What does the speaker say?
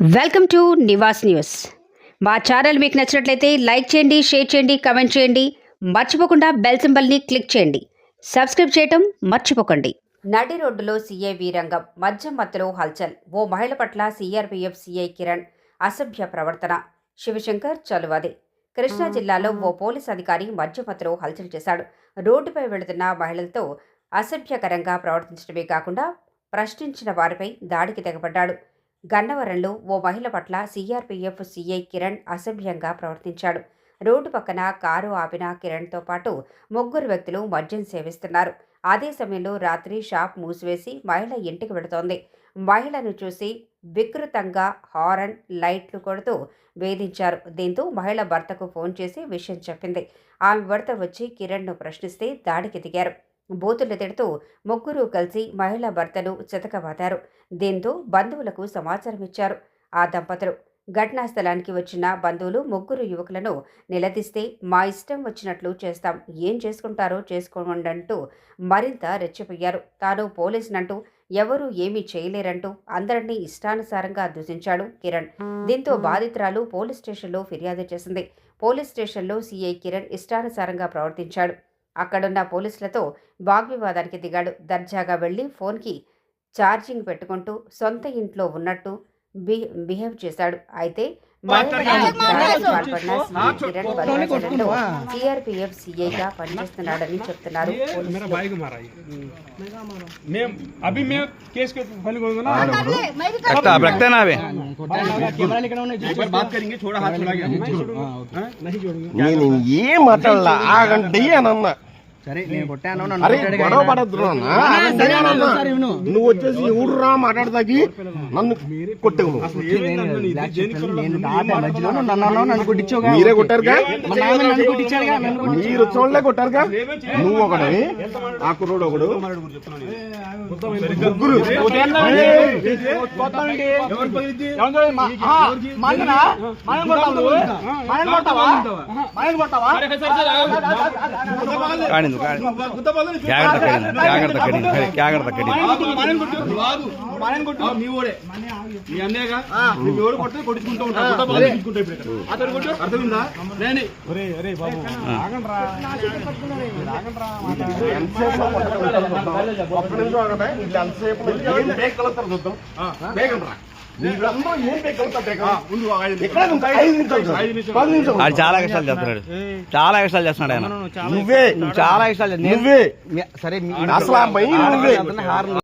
Welcome to Nivas news. మా channel మీకు నచ్చినట్లయితే లైక్ చేయండి షేర్ చేయండి కమెంట్ చేయండి. మర్చిపోకుండా బెల్ సింబల్ని క్లిక్ చేయండి. సబ్స్క్రైబ్ చేయటం మర్చిపోకండి. నడి రోడ్డులో సీఐ వీరంగం మద్యం మత్తులో హల్చల్. ఓ మహిళ పట్ల సీఆర్పీఎఫ్ సీఐ కిరణ్ అసభ్య ప్రవర్తన. శివశంకర్ చలువది. కృష్ణా జిల్లాలో ఓ పోలీస్ అధికారి మద్యమత్తులో హల్చల్ చేశాడు. రోడ్డుపై వెళుతున్న మహిళలతో అసభ్యకరంగా ప్రవర్తించడమే కాకుండా ప్రశ్నించిన వారిపై దాడికి తెగబడ్డాడు గన్నవరంలో ఓ మహిళ పట్ల సీఆర్పీఎఫ్ సీఐ కిరణ్ అసభ్యంగా ప్రవర్తించాడు. రోడ్డు పక్కన కారు ఆపిన కిరణ్తో పాటు ముగ్గురు వ్యక్తులు మద్యం సేవిస్తున్నారు. అదే సమయంలో రాత్రి షాప్ మూసివేసి మహిళ ఇంటికి వెడుతోంది మహిళను చూసి వికృతంగా హారన్ లైట్లు కొడుతూ వేధించారు. దీంతో మహిళ భర్తకు ఫోన్ చేసి విషయం చెప్పింది. ఆమె భర్త వచ్చి కిరణ్ను ప్రశ్నిస్తే దాడికి దిగారు. బూతులు తిడుతూ ముగ్గురు కలిసి మహిళ భర్తను చితకబాదారు. దీంతో బంధువులకు సమాచారం ఇచ్చారు. ఆ దంపతులు ఘటనా స్థలానికి వచ్చిన బంధువులు ముగ్గురు యువకులను నిలదీస్తే మా ఇష్టం వచ్చినట్లు చేస్తాం. ఏం చేసుకుంటారో చేసుకోండంటూ మరింత రెచ్చిపోయారు. తాను పోలీసునంటూ ఎవరూ ఏమీ చేయలేరంటూ అందరినీ ఇష్టానుసారంగా దూషించాడు కిరణ్. దీంతో బాధితురాలు పోలీస్ స్టేషన్లో ఫిర్యాదు చేసింది. పోలీస్ స్టేషన్లో సీఐ కిరణ్ ఇష్టానుసారంగా ప్రవర్తించాడు. అక్కడున్న పోలీసులతో వాగ్వివాదానికి దిగాడు. దర్జాగా వెళ్ళి ఫోన్కి ఛార్జింగ్ పెట్టుకుంటూ సొంత ఇంట్లో ఉన్నట్టు బి బిహేవ్ చేశాడు. అయితే సిఆర్పిఎఫ్ సిఐగా పనిచేస్తున్నాడని చెప్తున్నారు. నేను ఏం మాట్లాడలా? ఆగండి అని అన్నా సరే నేను కొట్టాను నువ్వు వచ్చేసి ఊడురా మాట్లాడదాకి నన్ను కొట్టించావుగా మీరే కొట్టారుగా మీరు చూడలే కొట్టారుగా నువ్వు ఒకటి ఆ కుర్రోడు ఒకడు. ముగ్గురు? కాడింది జాగ్రత్త కడింది జాగ్రత్త కడింది జాగ్రత్త కడింది మీ అన్నయ్యగా కొడితే కొట్టించుకుంటూ ఉంటాడు. అతను కొట్టు అర్థమైందా? నిమిషాలు. చాలు. ఆడు కష్టాలు చేస్తున్నాడు. చాలా కష్టాలు చేస్తున్నాడు ఆయన. నువ్వే నువ్వు చాలా కష్టాలు నువ్వే. సరే అసలు